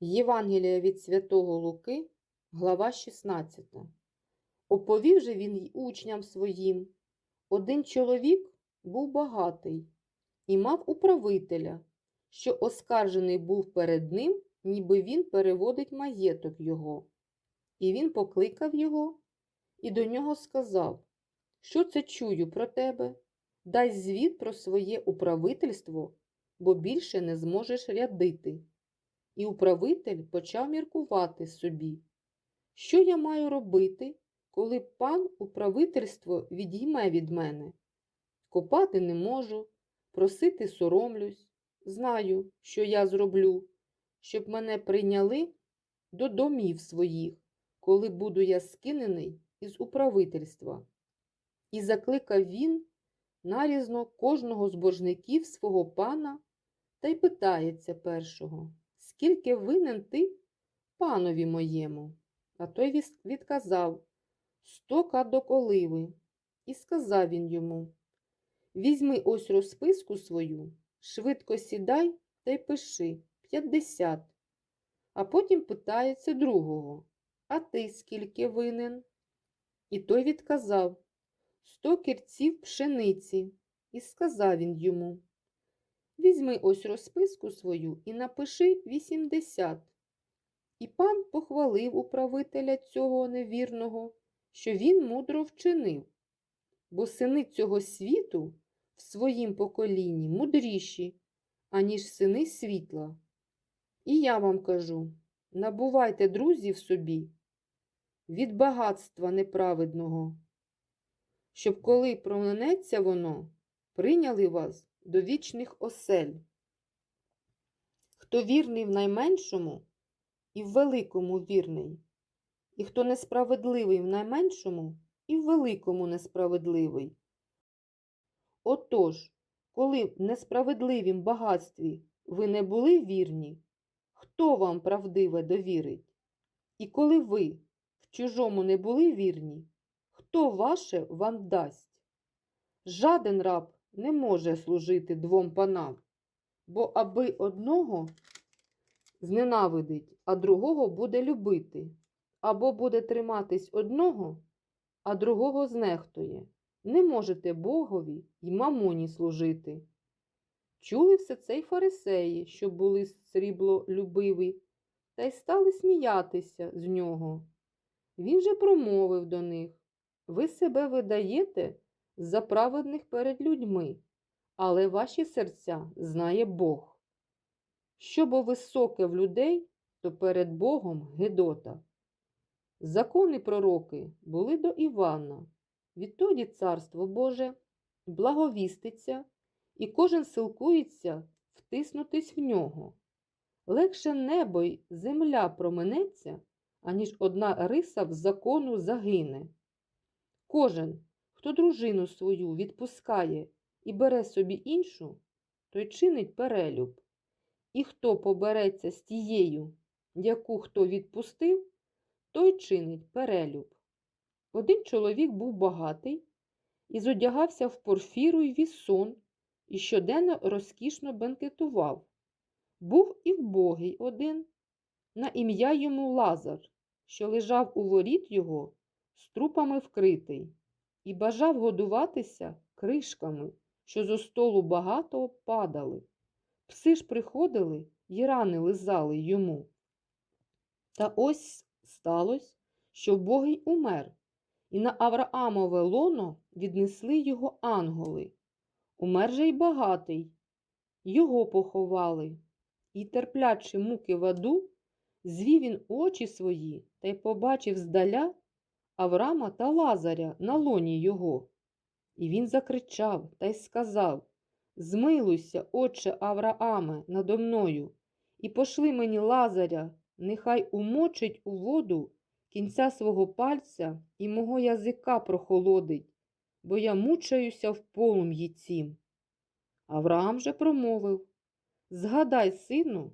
Євангелія від Святого Луки, глава 16. Оповів же він й учням своїм. Один чоловік був багатий і мав управителя, що оскаржений був перед ним, ніби він переводить маєток його. І він покликав його і до нього сказав, що це чую про тебе? Дай звіт про своє управительство, бо більше не зможеш рядити. І управитель почав міркувати собі, що я маю робити, коли пан управительство відійме від мене? Копати не можу, просити соромлюсь, знаю, що я зроблю, щоб мене прийняли до домів своїх, коли буду я скинений із управительства. І закликав він нарізно кожного з боржників свого пана та й питається першого, скільки винен ти панові моєму? А той відказав сто кадоколиви. І сказав він йому Візьми ось розписку свою, швидко сідай та й пиши п'ятдесят. А потім питається другого А ти скільки винен? І той відказав сто кірців пшениці. І сказав він йому Візьми ось розписку свою і напиши вісімдесят. І пан похвалив управителя цього невірного, що він мудро вчинив, бо сини цього світу в своїм поколінні мудріші, аніж сини світла. І я вам кажу набувайте друзів собі від багатства неправедного, щоб коли проминеться воно, прийняли вас до вічних осель. Хто вірний в найменшому і в великому вірний, і хто несправедливий в найменшому і в великому несправедливий. Отож, коли в несправедливім багатстві ви не були вірні, хто вам правдиве довірить? І коли ви в чужому не були вірні, хто ваше вам дасть? Жаден раб не може служити двом панам, бо аби одного зненавидить, а другого буде любити, або буде триматись одного, а другого знехтує. Не можете Богові й мамоні служити. Чули все це й фарисеї, що були сріблолюбиві, та й стали сміятися з нього. Він же промовив до них Ви себе видаєте за праведних перед людьми, але ваші серця знає Бог. Що бо високе в людей, то перед Богом Гедота. Закони пророки були до Івана. Відтоді Царство Боже благовіститься, і кожен силкується втиснутись в нього. Легше небо й земля проминеться, аніж одна риса в закону загине. Кожен, хто дружину свою відпускає і бере собі іншу, той чинить перелюб. І хто побереться з тією, яку хто відпустив, той чинить перелюб. Один чоловік був багатий і зодягався в порфіру й вісон, і щоденно розкішно бенкетував. Був і вбогий один, на ім'я йому Лазар, що лежав у воріт його, з трупами вкритий, і бажав годуватися кришками, що зо столу багато падали. Пси ж приходили й рани лизали йому. Та ось сталося, що вбогий умер, і на Авраамове лоно віднесли його анголи. Умер же й багатий, його поховали, і, терплячи муки в аду, звів він очі свої та й побачив здаля Авраама та Лазаря на лоні його. І він закричав та й сказав Змилуйся, отче Аврааме, надо мною, і пошли мені Лазаря, нехай умочить у воду кінця свого пальця і мого язика прохолодить, бо я мучаюся в полум'ї цім. Авраам же промовив Згадай, сину,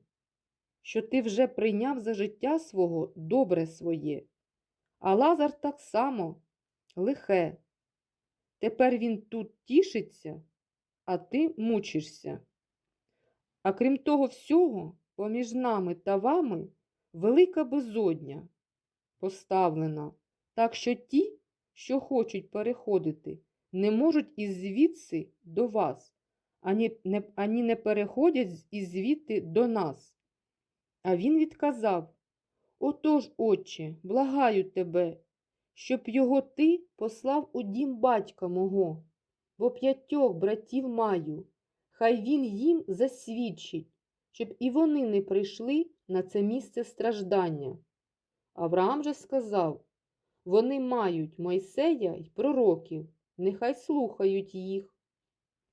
що ти вже прийняв за життя свого добре своє, а Лазар так само лихе. Тепер він тут тішиться, а ти мучишся. А крім того всього, поміж нами та вами велика безодня поставлена, так що ті, що хочуть переходити, не можуть із звідси до вас, ані не, ані не переходять із звідти до нас. А він відказав Отож, отче, благаю тебе, щоб його ти послав у дім батька мого, бо п'ятьох братів маю, хай він їм засвідчить, щоб і вони не прийшли на це місце страждання. Авраам же сказав вони мають Мойсея й пророків, нехай слухають їх.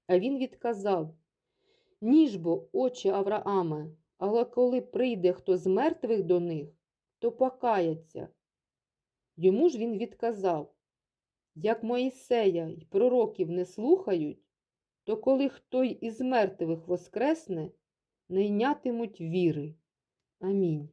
А він відказав Ні ж бо, отче Аврааме, але коли прийде хто з мертвих до них, то покаяться. Йому ж він відказав Як Моїсея й пророків не слухають, то коли хто й із мертвих воскресне, не йнятимуть віри. Амінь.